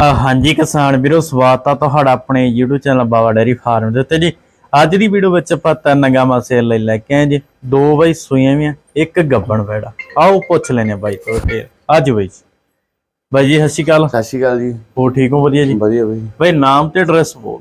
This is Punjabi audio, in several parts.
ਹਾਂਜੀ ਕਿਸਾਨ ਵੀਰੋ ਸਵਾਗਤ ਆ ਤੁਹਾਡਾ ਆਪਣੇ YouTube channel Baba dairy farm ਦੇ ਉੱਤੇ ਜੀ। ਅੱਜ ਦੀ ਵੀਡੀਓ ਵਿੱਚ ਆਪਾਂ ਤਿੰਨ ਗਾਵਾਂ ਸੇਲ ਲਈ ਲੈ ਕੇ ਆਏ ਜੀ। ਦੋ ਬਾਈ ਸੂਈਆਂ ਵੀ ਇੱਕ ਗੱਬਣ ਵੈੜਾ ਆਓ ਪੁੱਛ ਲੈਨੇ ਆ ਬਾਈ ਤੋਂ ਫੇਰ ਅੱਜ ਬਾਈ ਜੀ। ਬਾਈ ਜੀ ਸਤਿ ਸ਼੍ਰੀ ਅਕਾਲ। ਸਤਿ ਸ਼੍ਰੀ ਅਕਾਲ ਜੀ। ਹੋ ਠੀਕ ਹੋ? ਵਧੀਆ ਜੀ। ਵਧੀਆ ਬਈ ਬਾਈ ਨਾਮ ਤੇ ਐਡਰੈਸ ਬੋਲ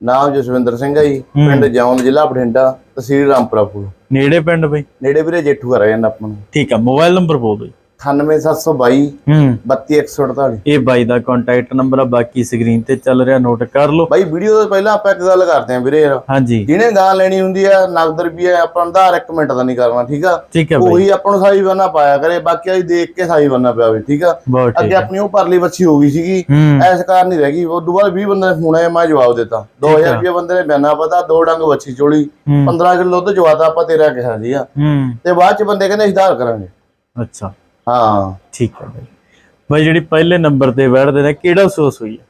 ਨਾਮ ਜਸਵਿੰਦਰ ਸਿੰਘ ਹੈ ਜੀ। ਪਿੰਡ ਜੌਨ ਜ਼ਿਲ੍ਹਾ ਬਠਿੰਡਾ ਤਹਿਸੀਲ ਰਾਮਪੁਰਾ ਫੂਲ ਨੇੜੇ ਪਿੰਡ ਬਾਈ? ਨੇੜੇ ਵੀਰੇ ਜੇਠੂ ਘਰ ਆ ਜਾਂਦਾ ਆਪਾਂ ਨੂੰ। ਠੀਕ ਆ ਮੋਬਾਈਲ ਨੰਬਰ ਬੋਲ ਦਿਓ ਜੀ। 98722 ਹੂੰ 32148 ਇਹ ਬਾਈ ਦਾ ਕੰਟੈਕਟ ਨੰਬਰ ਆ ਬਾਕੀ ਸਕਰੀਨ ਤੇ ਚੱਲ ਰਿਹਾ ਨੋਟ ਕਰ ਲਓ। ਬਾਈ ਵੀਡੀਓ ਤੋਂ ਪਹਿਲਾਂ ਆਪਾਂ ਇੱਕ ਗੱਲ ਕਰਦੇ ਆਂ ਵੀਰੇ ਹਾਂਜੀ। ਜਿਹਨੇ ਗਾਂ ਲੈਣੀ ਹੁੰਦੀ ਆ ਨਗਦ ਰੁਪਈਆ ਆਪਾਂ ਆਧਾਰ ਇੱਕ ਮਿੰਟ ਦਾ ਨਹੀਂ ਕਰਨਾ ਠੀਕ ਆ? ਠੀਕ ਉਹੀ ਆਪਾਂ ਨੂੰ ਸਾਈ ਬੰਨਾ ਪਾਇਆ ਕਰੇ ਬਾਕੀ ਆਈ ਦੇਖ ਕੇ ਸਾਈ ਬੰਨਾ ਪਿਆ ਹੋਵੇ ਠੀਕ ਆ? ਅੱਗੇ ਆਪਣੀ ਉਹ ਪਰਲੀ ਬੱਚੀ ਹੋ ਗਈ ਸੀਗੀ ਐਸ ਕਾਰ ਨਹੀਂ ਰਹਿ ਗਈ। ਉਹ ਦੁਬਾਰਾ 20 ਬੰਦੇ ਨੇ ਫੋਨ ਆਇਆ ਮੈਂ ਜਵਾਬ ਦਿੱਤਾ। 2000 ਰੁਪਏ ਬੰਦੇ ਨੇ ਬਿਆਨਾ ਪਤਾ ਦੋ ਡੰਗ ਬੱਚੀ ਚੋਲੀ ਹੂੰ। 15 ਕਿਲੋ ਦੁੱਧ ਜਵਾਤਾ ਆਪਾਂ ਤੇਰਾ ਕਿਹਾ ਜੀ ਆ ਤੇ ਬਾਅਦ ਚ ਬੰਦੇ ਕਹਿੰਦੇ ਅਸੀਂ ਆਧਾਰ ਕਰਾਂਗੇ। ਅੱਛਾ। ਹਾਂ। ਠੀਕ ਹੈ ਬਾਈ। ਬਾਈ ਜਿਹੜੀ ਪਹਿਲੇ ਨੰਬਰ ਤੇ ਬੈਠਦੇ ਨੇ ਕਿਹੜਾ ਸੋਸ ਹੋਈ ਹੈ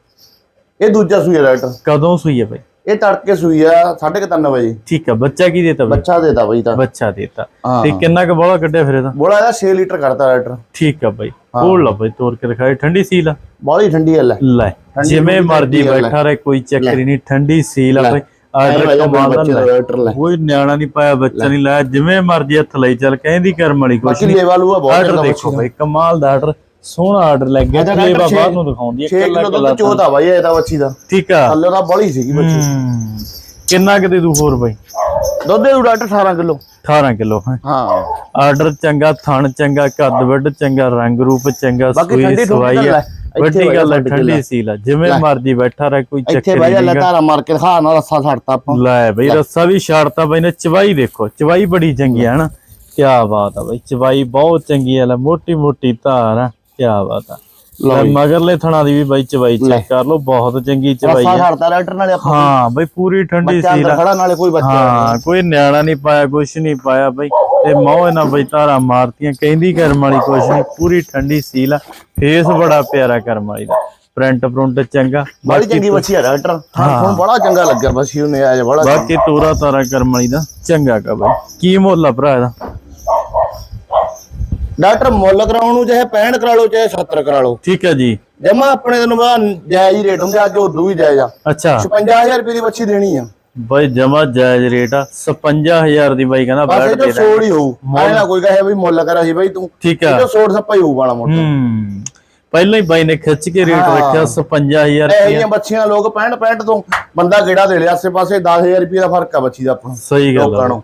ਇਹ ਦੂਜਾ ਸੂਈ ਆ ਡਾਕਟਰ ਕਦੋਂ ਸੂਈ ਹੈ ਬਾਈ? ਇਹ ਤੜਕੇ ਸੂਈ ਆ 3:30 ਵਜੇ। ਠੀਕ ਹੈ ਬੱਚਾ ਕੀ ਦੇਤਾ ਬਾਈ? ਬੱਚਾ ਦੇਤਾ ਬਈ ਤਾਂ ਬੱਚਾ ਦੇਤਾ। ਹਾਂ। ਤੇ ਕਿੰਨਾ ਕੁ ਬੋਲਾ ਕੱਢਿਆ ਫਿਰ ਇਹਦਾ? ਬੋਲਾ ਇਹਦਾ 6 ਲੀਟਰ ਕਰਤਾ ਡਾਕਟਰ ਠੀਕ ਹੈ ਬਾਈ। ਕੋਲ ਲਾ ਬਾਈ ਤੋੜ ਕੇ ਦਿਖਾਏ ਠੰਡੀ ਸੀਲ ਆ? ਬਾਲੀ ਠੰਡੀ ਹੈ ਲੈ। ਜਿਵੇਂ ਮਰਜ਼ੀ ਆ। ਬੈਠਾ ਰਹੇ ਕੋਈ ਚੱਕਰ ਹੀ ਨਹੀਂ ਠੰਡੀ ਸੀਲ ਆ। ਬਾਈ। ਆਰਡਰ ਵਜਾ ਕਮਾਲ ਦਾ ਬੱਚੇ ਦਾ ਲੈ ਡਾਕਟਰ ਲੈ। ਕੋਈ ਨਿਆਣਾ ਨਹੀਂ ਪਾਇਆ ਬੱਚਾ ਨਹੀਂ ਲਾਇਆ। ਜਿਵੇਂ ਮਰਜ਼ੀ ਹੱਥ ਲਈ ਚੱਲ ਕਹਿੰਦੀ ਕਰਮ ਵਾਲੀ ਕੁਛ ਨਹੀਂ। ਲੇਵਾ ਲੂਆ ਬਹੁਤ ਆਰਡਰ ਦੇਖੋ ਬਾਈ ਕਮਾਲ ਦਾ ਆਰਡਰ ਸੋਹਣਾ ਆਰਡਰ ਲੱਗ ਗਿਆ। ਤੇ ਡਾਕਟਰ ਬਾਹਰ ਨੂੰ ਦਿਖਾਉਂਦੀ ਹੈ 6 ਕੱਲਾ ਕਿਲੋ ਚੋਦਾ ਬਾਈ ਇਹਦਾ ਬੱਚੀ ਦਾ। ਠੀਕ ਆ। ਥੱਲੇ ਦਾ ਬੜੀ ਸੀਗੀ ਬੱਚੀ। ਕਿੰਨਾ ਕੁ ਦੇ ਦੂ ਹੋਰ ਬਾਈ? ਦੁੱਧ ਦੇ ਡਾਕਟਰ 18 ਕਿਲੋ। 18 ਕਿਲੋ ਹੈ। ਆਰਡਰ ਚੰਗਾ ਥਣ ਚੰਗਾ ਕੱਦ ਵੱਡ ਚੰਗਾ ਰੰਗ ਰੂਪ ਚੰਗਾ ਸੂਈ ਸਵਾਈ ਤਾਂ ਹੈ ਵੱਡੀ ਗੱਲ ਹੈ ਬਹਿ ਜਾ ਠੰਡੀ ਸੀਲ ਆ। ਜਿਵੇਂ ਮਰਜ਼ੀ ਬੈਠਾ ਰਹੇ ਕੋਈ ਇੱਥੇ ਚੱਕਰ ਬਹਿ ਜਾ ਨਹੀਂ ਲੈ ਧਾਰਾ ਮਾਰ ਕੇ ਦਿਖਾ ਨਾ ਰੱਸਾ ਛੱਡਤਾ ਆਪਾਂ। ਲੈ ਬਈ ਰੱਸਾ ਵੀ ਛਾੜਤਾ ਬਈ ਨੇ ਚਵਾਈ ਦੇਖੋ ਚਵਾਈ ਬੜੀ ਚੰਗੀ ਹੈ ਨਾ ਕੀ ਬਾਤ ਆ ਬਈ ਚਵਾਈ ਬਹੁਤ ਚੰਗੀ ਹੈ ਲੈ ਮੋਟੀ ਮੋਟੀ ਧਾਰ ਆ ਕੀ ਬਾਤ ਆ। ਲੈ ਮਗਰਲੇ ਥਣਾ ਦੀ ਵੀ ਬਈ ਚਵਾਈ ਚੈੱਕ ਕਰ ਲਓ ਬਹੁਤ ਚੰਗੀ ਚਵਾਈ ਰੱਸਾ ਹੈ ਛੱਡਤਾ ਡਾਕਟਰ ਨਾਲੇ ਆਪਾਂ ਹਾਂ ਬਈ ਪੂਰੀ ਠੰਡੀ ਸੀਲ ਆ। ਖੜਾ ਨਾਲੇ ਕੋਈ ਬੱਚਾ ਹਾਂ ਕੋਈ ਨਿਆਣਾ ਨਹੀਂ ਪਾਇਆ ਕੁਛ ਨਹੀਂ ਪਾਇਆ ਬਈ। ਤੇ ਮੌਹ ਇਹਨਾਂ ਬਈ ਧਾਰਾਂ ਮਾਰਤੀਆਂ ਕਹਿੰਦੀ ਕਰਮ ਵਾਲੀ ਕੁਛ ਨਹੀਂ ਪੂਰੀ ਠੰਡੀ ਸੀਲ ਆ ਫੇਸ ਬੜਾ ਪਿਆਰਾ ਕਰਮ ਵਾਲੀ ਦਾ ਪ੍ਰਿੰਟ ਪ੍ਰਿੰਟ ਚੰਗਾ ਬੜੀ ਚੰਗੀ ਬੱਚੀ ਆ ਡਾਕਟਰ ਹਾਂ ਹੁਣ ਬੜਾ ਚੰਗਾ ਲੱਗਿਆ ਬੱਚੀ ਉਹਨੇ ਆਜ ਬੜਾ ਬਾਕੀ ਤੋਰਾ ਤਾਰਾ ਕਰਮ ਵਾਲੀ ਦਾ ਚੰਗਾ ਕਾ ਬਈ। ਕੀ ਮੁੱਲ ਆ ਭਰਾ ਇਹਦਾ? ਡਾਕਟਰ ਮੁੱਲ ਕਰਾਉਣ ਨੂੰ ਚਾਹੇ 65 ਕਰਾ ਲਓ ਚਾਹੇ 70 ਕਰਾ ਲਓ। ਠੀਕ ਹੈ ਜੀ। ਜਮਾ ਆਪਣੇ ਤੈਨੂੰ ਪਤਾ ਜਾਇਜ਼ ਹੀ ਰੇਟ ਹੁੰਦੇ ਅੱਜ ਉਦੋਂ ਵੀ ਜਾਇਜ਼ ਆ। ਅੱਛਾ। 55000 ਰੁਪਏ ਦੀ ਬੱਚੀ ਦੇਣੀ ਆ। ਬਈ ਜਮਾ ਜਾਇਜ਼ ਰੇਟ ਆ 55000 ਦੀ ਬਾਈ ਕਹਿੰਦਾ ਬਸ ਇਹ ਸੋੜ ਹੀ। ਹੋਊ। ਐ ਨਾ ਕੋਈ ਕਹੇ ਵੀ ਮੁੱਲ ਕਰਾ ਸੀ ਬਾਈ ਤੂੰ। ਠੀਕ ਇਹ ਆ ਜੋ ਸੋੜ ਸੱਪਾ ਹੀ ਹੋਊ ਵਾਲਾ ਮੋਟਾ। ਹੂੰ। ਪਹਿਲਾਂ ਹੀ ਬਾਈ ਨੇ ਖਿੱਚ ਕੇ ਰੇਟ। ਰੱਖਿਆ 55000 ਇਹ ਰੁਪਏ ਜਿਹੀਆਂ ਬੱਚੀਆਂ ਲੋਕ 65 65 ਤੋਂ ਬੰਦਾ ਗੇੜਾ ਦੇ ਲਿਆ ਆਸੇ ਪਾਸੇ 10000 ਰੁਪਏ ਦਾ ਫ਼ਰਕ ਆ ਬੱਚੀ ਦਾ ਆਪਣਾ। ਸਹੀ ਗੱਲ ਲੋਕਾਂ ਨੂੰ।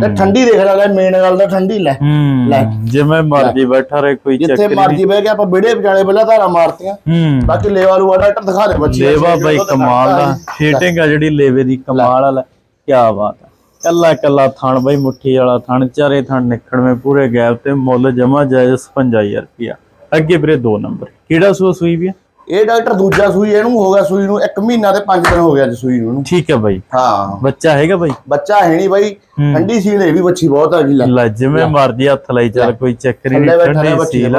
ਤੇ ਠੰਡੀ ਦੇਖ ਲੈ ਮੇਨ ਗੱਲ ਤਾਂ ਠੰਡੀ ਲੈ। ਹੂੰ ਜਿਵੇਂ ਮਰਜ਼ੀ ਬੈਠਾ ਰਹੇ ਕੋਈ ਜਿੱਥੇ ਚੱਕਰ ਮਰਜ਼ੀ ਬਹਿ ਕੇ ਆਪਾਂ ਵਿੜੇ ਵਿਚਾਲੇ ਪਹਿਲਾਂ ਧਾਰਾ ਮਾਰਤੀਆਂ। ਹੂੰ। ਬਾਕੀ ਲੇਵਾ ਲੂਆ ਡਾਕਟਰ ਦਿਖਾ ਦੇ ਬੱਚੀ ਲੇਵਾ ਬਾਈ ਕਮਾਲ ਦਾ। ਫਿਟਿੰਗ ਆ ਜਿਹੜੀ ਲੇਵੇ ਦੀ ਕਮਾਲ ਵਾਲਾ ਕੀ ਬਾਤ ਆ। ਕੱਲਾ ਕੱਲਾ ਥਣ ਬਾਈ ਮੁੱਠੀ ਵਾਲਾ ਥਣ ਚਾਰੇ ਥਣ ਨਿਕੜਵੇਂ ਪੂਰੇ ਗੈਪ ਤੇ ਮੁੱਲ ਜਮਾ ਜਾਇਜ਼ 55000 ਰੁਪਿਆ ਅੱਗੇ ਵੀਰੇ ਦੋ ਨੰਬਰ। ਕਿਹੜਾ ਸੂਆ ਸੂਈ ਵੀ ਆ? ਇਹ ਡਾਕਟਰ ਦੂਜਾ ਸੂਈ ਇਹਨੂੰ ਹੋ ਗਿਆ ਸੂਈ ਨੂੰ 1 ਮਹੀਨਾ ਤੇ 5 ਦਿਨ ਹੋ ਗਿਆ ਅੱਜ ਸੂਈ ਨੂੰ। ਠੀਕ ਹੈ ਬਾਈ। ਹਾਂ। ਬੱਚਾ ਹੈਗਾ ਬਾਈ? ਬੱਚਾ ਹੈ ਨਹੀਂ ਬਾਈ। ਠੰਡੀ ਸੀਲ ਇਹ ਵੀ ਬੱਚੀ ਬਹੁਤ ਆ ਜੀ ਲੈ। ਜਿਵੇਂ ਮਰਜ਼ੀ ਹੱਥ ਲਈ ਚੱਲ ਕੋਈ ਚੱਕਰ ਨਹੀਂ ਠੰਡੀ ਸੀਲ।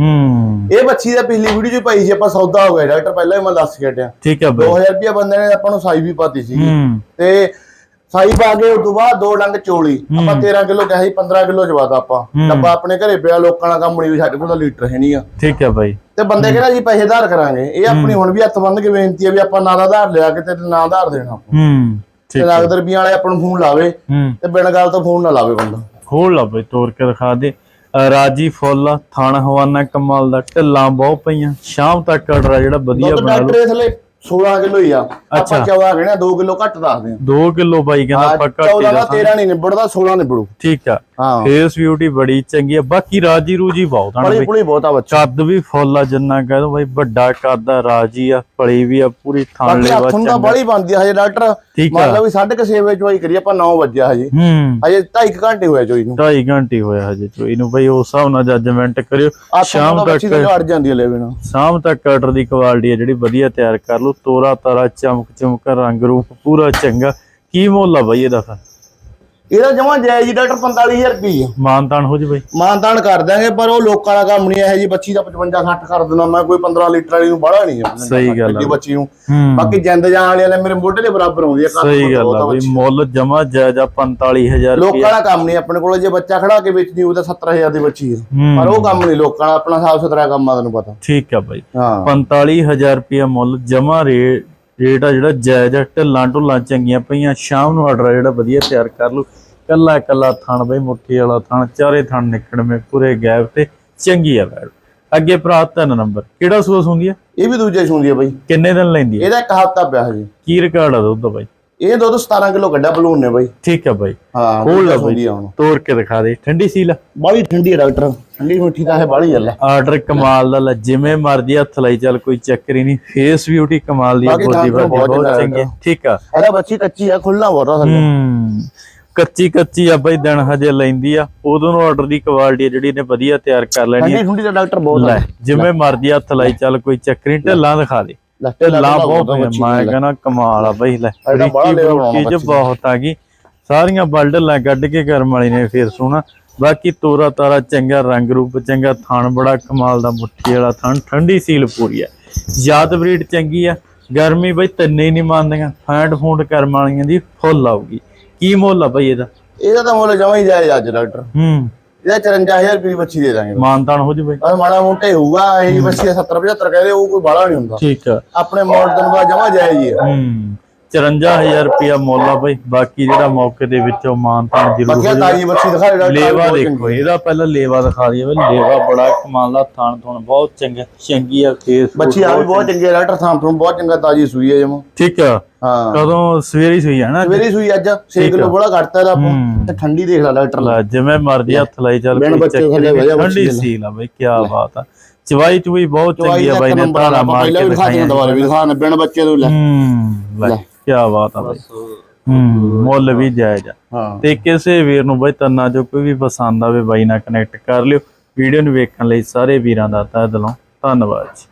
ਹੂੰ। ਇਹ ਬੱਚੀ ਦਾ ਪਿਛਲੀ ਵੀਡੀਓ ਚ ਪਾਈ ਸੀ ਆਪਾਂ ਸੌਦਾ ਹੋ ਗਿਆ ਡਾਕਟਰ ਪਹਿਲਾਂ ਹੀ ਮੈਂ ਦੱਸ ਕੇ ਹਟਿਆ। ਠੀਕ ਹੈ ਬਾਈ। 2000 ਰੁਪਏ ਬੰਦੇ ਨੇ ਆਪਾਂ ਨੂੰ ਸਾਈ ਵੀ ਪਾਤੀ ਸੀ ਤੇ ਸਾਈ ਪਾ ਕੇ ਉਸ ਤੋਂ ਬਾਅਦ ਦੋ ਡੰਗ ਚੋਲੀ। ਆਪਾਂ 13 ਕਿਲੋ ਕਿਹਾ ਸੀ 15 ਕਿਲੋ ਜਵਾਤਾ ਆਪਾਂ। ਡੱਬਾ ਆਪਣੇ ਘਰੇ ਪਿਆ ਲੋਕਾਂ ਦਾ ਕੰਮ ਨਹੀਂ ਵੀ ਸਾਡੇ ਕੋਲ ਤਾਂ ਲੀਟਰ ਹੈ ਨਹੀਂ ਆ। ਠੀਕ ਹੈ ਬਾਈ। ਤੇ ਬੰਦੇ ਕਹਿੰਦਾ ਜੀ ਪੈਸੇ ਧਾਰ ਕਰਾਂਗੇ। ਇਹ ਆਪਣੀ ਹੁਣ ਵੀ ਹੱਥ ਬੰਨ ਕੇ ਬੇਨਤੀ ਹੈ ਵੀ ਆਪਾਂ ਨਾ ਦਾ ਧਾਰ ਲਿਆ ਕੇ ਤੇ ਨਾ ਧਾਰ ਦੇਣਾ। ਹੂੰ ਠੀਕ ਨਗਦ ਰੁਪਈਆਂ ਵਾਲੇ ਆਪਾਂ ਨੂੰ ਫੋਨ ਲਾਵੇ। ਹੂੰ। ਤੇ ਬਿਨ ਗੱਲ ਤੋਂ ਫੋਨ ਨਾ ਲਾਵੇ ਬੰਦਾ। ਖੋਲ ਲਾ ਬਈ ਤੋੜ ਕੇ ਦਿਖਾ ਦੇ। ਰਾਜੀ ਫੁੱਲ ਥਣ ਹਵਾਨਾ ਕਮਾਲ ਦਾ ਢਿੱਲਾਂ ਬਹੁਤ ਪਈਆਂ। ਸ਼ਾਮ ਤੱਕ ਆਰਡਰ ਆ ਜਿਹੜਾ ਵਧੀਆ ਬਣਾ ਲਓ। ਡਾਕਟਰ ਥਲੇ 16 ਕਿਲੋ ਹੀ ਆ। ਆਪਾਂ 14 ਕਹਿਣਾ 2 ਕਿਲੋ ਘੱਟ ਦੱਸਦੇ 2 ਕਿਲੋ ਬਾਈ ਕਹਿੰਦਾ ਆ ਪੱਕਾ 14 ਦਾ 13 ਨਹੀਂ ਨਿਬੜਦਾ 16 ਨਿਬੜੂ। ਠੀਕ ਆ। ਫੇਸ ਬਿਊਟੀ ਬੜੀ ਚੰਗੀ ਆ। ਬਾਕੀ ਰਾਜੀ ਰੂਜੀ ਬਹੁਤ ਪਲੀ ਬਈ। ਪੁਲੀ ਬਹੁਤ ਆ ਬੱਚਾ। ਕੱਦ ਵੀ ਫੁੱਲ ਆ ਜਿੰਨਾ ਕਹਿ ਦੋ ਬਾਈ ਵੱਡਾ ਕੱਦ ਆ ਰਾਜੀ ਆ ਪਲੀ ਵੀ ਆ ਪੂਰੀ ਥਣ ਲੈਵਾ ਹੱਥੋਂ ਦਾ ਬੜੀ ਬਣਦੀ ਆ ਹਜੇ ਡਾਕਟਰ ਮੰਨ ਆ। ਲਓ ਵੀ 6:30 ਵਜੇ ਚੋਈ ਕਰੀ ਆਪਾਂ 9 ਵਜੇ ਹਜੇ। ਹਜੇ 2.5 ਘੰਟੇ ਹੋਏ ਚੋਈ ਨੂੰ। 2.5 ਘੰਟੇ ਹੋਇਆ ਹਜੇ ਚੋਈ ਨੂੰ। ਬਈ ਉਸ ਹਿਸਾਬ ਨਾਲ ਜੱਜਮੈਂਟ ਕਰਿਓ। ਸ਼ਾਮ ਤੱਕ ਅੜ ਜਾਂਦੀ ਲੈਵੇ ਨਾਲ ਸ਼ਾਮ ਤੱਕ ਆਰਡਰ ਦੀ ਕੁਆਲਿਟੀ ਹੈ ਜਿਹੜੀ ਵਧੀਆ ਤਿਆਰ ਕਰ ਲਓ। ਤੋਰਾ ਤਾਰਾ ਚਮਕ ਚਮਕ ਰੰਗ ਰੂਪ ਪੂਰਾ ਚੰਗਾ। ਕੀ ਮੁੱਲ ਆ ਬਾਈ ਇਹਦਾ ਫਿਰ? ਇਹਦਾ ਜਮਾ ਜਾਇਜ਼ ਜੀ ਡਾਕਟਰ 45000 ਰੁਪਏ ਮਾਨਤਾਨ ਹੋ ਜੀ ਬਈ। ਮਾਨਦਾਨ ਕਰ ਦਾਂਗੇ ਪਰ ਉਹ ਲੋਕਾਂ ਦਾ ਕੰਮ ਨਹੀਂ ਇਹ ਜੀ ਬੱਚੀ ਦਾ 55 60 ਕਰ ਦਿੰਦਾ ਮੈਂ ਕੋਈ 15 ਲੀਟਰ ਵਾਲੀ ਨੂੰ ਬੜਾ ਨਹੀਂ ਹੈ। ਸਹੀ ਗੱਲ ਆ। ਜੀ ਬੱਚੀ ਨੂੰ। ਹੂੰ। ਬਾਕੀ ਜਿੰਦ ਜਾਨ ਵਾਲੀ ਵਾਲੇ ਮੇਰੇ ਮੋਢੇ ਦੇ ਬਰਾਬਰ ਆਉਂਦੀ ਹੈ ਸਹੀ ਗੱਲ ਆ ਬਈ। ਮੁੱਲ ਜਮਾ ਜਾਇਜ਼ਾ 45000 ਰੁਪਏ ਲੋਕਾਂ ਦਾ ਕੰਮ ਨਹੀਂ ਆਪਣੇ ਕੋਲ ਜੇ ਬੱਚਾ ਖੜਾ ਕੇ ਵੇਚਦੀ ਉਹ ਤਾਂ 70000 ਦੀ ਬੱਚੀ ਹੈ ਹੂੰ। ਪਰ ਉਹ ਕੰਮ ਨਹੀਂ ਲੋਕਾਂ ਦਾ ਆਪਣਾ ਸਾਫ਼ ਸੁਥਰਾ ਕੰਮ ਆ ਤੈਨੂੰ ਪਤਾ। ਠੀਕ ਆ ਬਈ। ਹਾਂ। 45000 ਰੁਪਏ ਮੁੱਲ ਜਮਾ ਰੇਟ ਰੇਟ ਆ ਜਿਹੜਾ ਜਾਇਜ਼ ਆ ਢਿੱਲਾਂ ਢੁੱਲਾਂ ਚੰਗੀਆਂ ਪਈਆਂ ਸ਼ਾਮ ਨੂੰ ਆਰਡਰ ਜਿਹੜਾ ਵਧੀਆ ਤਿਆਰ ਕਰ ਲਓ ਕੱਲਾ ਕੱਲਾ ਥਣ ਬਈ ਮੁੱਠੀ ਵਾਲਾ ਥਣ ਚਾਰੇ ਥਣ ਨਿਕੜਵੇਂ ਪੂਰੇ ਗੈਪ ਤੇ ਚੰਗੀ ਆ ਬੈਡ ਅੱਗੇ ਭਰਾ ਤਿੰਨ ਨੰਬਰ ਕਿਹੜਾ ਸੂਸ ਹੁੰਦੀ ਆ? ਇਹ ਵੀ ਦੂਜੇ ਸੁਣਦੀ ਹੈ ਬਈ। ਕਿੰਨੇ ਦਿਨ ਲੈਂਦੀ ਆ? ਇਹਦਾ ਇੱਕ ਹਫਤਾ ਪਿਆ ਹਜੇ। ਕੀ ਰਿਕਾਰਡ ਆ ਦੁੱਧ ਦਾ ਬਾਈ? ਇਹ ਦੁੱਧ 17 ਕਿਲੋ ਕੱਢਿਆ ਬਲੂਨ ਨੇ ਬਈ। ਠੀਕ ਆ ਬਾਈ। ਹਾਂ ਖੋਲ ਲਾ ਹੁਣ ਤੋੜ ਕੇ ਦਿਖਾ ਦੇ। ਠੰਡੀ ਸੀਲ ਬਾਲੀ ਠੰਡੀ ਹੈ ਡਾਕਟਰ। ਠੰਡੀ ਮਿੱਠੀ ਤਾਂ ਹੈ ਬਾਲੀ ਹੈ ਆਰਡਰ ਕਮਾਲ ਦਾ ਲੈ ਜਿਵੇਂ ਮਰਜ਼ੀ ਹੱਥ ਲਾਈ ਚੱਲ ਕੋਈ ਚੱਕਰ ਹੀ ਨਹੀਂ। ਫੇਸ ਬਿਊਟੀ ਕਮਾਲ ਦੀ ਬਾਡੀ ਬਹੁਤ ਚੰਗਾ। ਠੀਕ ਆ। ਇਹਦਾ ਬੱਚੀ ਕੱਚੀ ਆ ਖੁੱਲਣਾ ਬਹੁਤ ਆ ਹੂੰ। ਕੱਚੀ ਕੱਚੀ ਆ ਬਈ ਦਿਨ ਹਜੇ ਲੈਂਦੀ ਆ। ਉਦੋਂ ਨੂੰ ਆਰਡਰ ਦੀ ਕੁਆਲਿਟੀ ਜਿਹੜੀ ਇਹਨੇ ਵਧੀਆ ਤਿਆਰ ਕਰ ਲੈਣੀ ਠੰਡੀ ਆ। ਠੰਡੀ ਦਾ ਡਾਕਟਰ ਬਹੁਤ ਲੈ ਆ ਜਿਵੇਂ ਮਰਜ਼ੀ ਹੱਥ ਲਾਈ ਚੱਲ ਕੋਈ ਚੱਕਰ ਨਹੀਂ ਢਿੱਲਾਂ ਦਿਖਾ ਦੇ। ਲੈ ਢਿੱਲਾਂ ਬਹੁਤ ਮੈਂ ਕਹਿੰਦਾ ਕਮਾਲ ਆ ਬਈ ਲੈ ਬੜਾ ਬਰੀਕੀ ਚ ਬਹੁਤ ਆ ਗਈ। ਸਾਰੀਆਂ ਬਲਡਲਾਂ ਕੱਢ ਕੇ ਕਰਮ ਵਾਲੀ ਨੇ ਫੇਰ ਸੋਹਣਾ। ਬਾਕੀ ਤੋਰਾ ਤਾਰਾ ਚੰਗਾ ਰੰਗ ਰੂਪ ਚੰਗਾ ਥਣ ਬੜਾ ਕਮਾਲ ਦਾ ਮੁੱਠੀ ਵਾਲਾ ਥਣ ਠੰਡੀ ਸੀਲ ਪੂਰੀ ਆ। ਯਾਦ ਬਰੀਡ ਚੰਗੀ ਆ ਗਰਮੀ ਬਈ ਤੰਨੇ ਹੀ ਨਹੀਂ ਮੰਨਦੀਆਂ ਫੈਂਟ ਫੂੰਡ ਕਰਮ ਵਾਲੀਆਂ ਦੀ ਫੁੱਲ ਆਊਗੀ। ਕੀ ਮੁੱਲ ਆ ਬਈ ਇਹਦਾ? ਇਹਦਾ ਤਾਂ ਮੁੱਲ ਜਮਾ ਹੀ ਜਾਇਜ਼ ਅੱਜ ਡਾਕਟਰ। ਹੂੰ। ਇਹਦਾ 54000 ਰੁਪਏ ਦੀ ਬੱਚੀ ਦੇ ਦਾਂਗੇ। ਮਾਨਤਾਨ ਹੋ ਜੀ ਬਈ। ਪਰ ਮਾੜਾ ਮੋਟਾ ਹੀ ਹੋਊਗਾ ਇਹ ਬੱਚੀ 70 75 ਕਹਦੇ ਉਹ ਕੋਈ ਬਾਲਾ ਨਹੀਂ ਹੁੰਦਾ। ਠੀਕ ਆ। ਆਪਣੇ ਮਾਡਰਨ ਦਾ ਜਮਾ ਜਾਇਜ਼ ਹੀ ਹੈ ਹੂੰ। 54000 ਰੁਪਿਆ ਮੁੱਲ ਆ ਬਈ। ਬਾਕੀ ਜਿਹੜਾ ਮੌਕੇ ਦੇ ਵਿੱਚੋਂ ਮਾਨਤਾਨ ਜ਼ਰੂਰ ਹੋ। ਤਾਜੀ ਬੱਚੀ ਦਿਖਾ ਡਾਕਟਰ ਲੇਵਾ ਦੇਖੋ ਇਹਦਾ ਪਹਿਲਾਂ ਲੇਵਾ ਦਿਖਾ ਦਈਏ ਬਈ। ਲੇਵਾ ਬੜਾ ਕਮਾਲ ਦਾ ਥਾਣ ਥੁਣ ਬਹੁਤ ਚੰਗਾ ਚੰਗੀ ਆ ਫੇਸ ਬੱਚੀ ਆ ਵੀ ਬਹੁਤ ਚੰਗੀ। ਹੈ ਡਾਕਟਰ ਥਾਂ ਤੋਂ ਬਹੁਤ ਚੰਗਾ ਤਾਜੀ ਸੂਈ ਹੈ ਜਮਾ। ਠੀਕ ਆ। ਹਾਂ। ਕਦੋਂ? ਸਵੇਰੇ ਹੀ ਸੋਈ ਆ ਨਾ ਸਵੇਰੀ ਸੂਈ ਅੱਜ 6 ਕਿਲੋ ਬੜਾ ਘਟਤਾ ਆਪਾਂ ਹੂੰ। ਤੇ ਠੰਡੀ ਦੇਖ ਲੈ ਡਾਕਟਰ ਲੈ ਜਿਵੇਂ ਮਰਜ਼ੀ ਹੱਥ ਲਾਈ ਚੱਲ ਕੋਈ ਚੱਕਰ ਠੰਡੀ। ਸੀਲ ਆ ਬਈ ਕੀ ਬਾਤ ਆ। ਚਵਾਈ ਚੁਈ ਬਹੁਤ ਚੰਗੀ ਆ ਬਾਈ ਨੇ ਧਾਰਾ ਮਾਰ ਕੇ ਵੀ ਦਿਖਾ ਦਿਖਾਈਆਂ ਦੁਬਾਰਾ ਵੀ ਦਿਖਾ ਬਿਨ ਬੱਚੇ ਤੋਂ ਲੈ। ਹੂੰ ਲੈ। ਕੀ ਬਾਤ ਆ ਬਾਈ। ਹੂੰ ਮੁੱਲ ਵੀ ਜਾਇਜ਼ ਆ। ਤੇ ਕਿਸੇ ਵੀਰ ਨੂੰ ਬਾਈ ਤੰਨਾ ਜੋ ਕੋਈ ਵੀ ਪਸੰਦ ਆਵੇ ਬਾਈ ਨਾਲ ਕਨੈਕਟ ਕਰ ਲਿਓ। ਵੀਡੀਓ ਨੂੰ ਵੇਖਣ ਲਈ ਸਾਰੇ ਵੀਰਾਂ ਦਾ ਤਹਿ ਦਿਲੋਂ ਧੰਨਵਾਦ ਜੀ।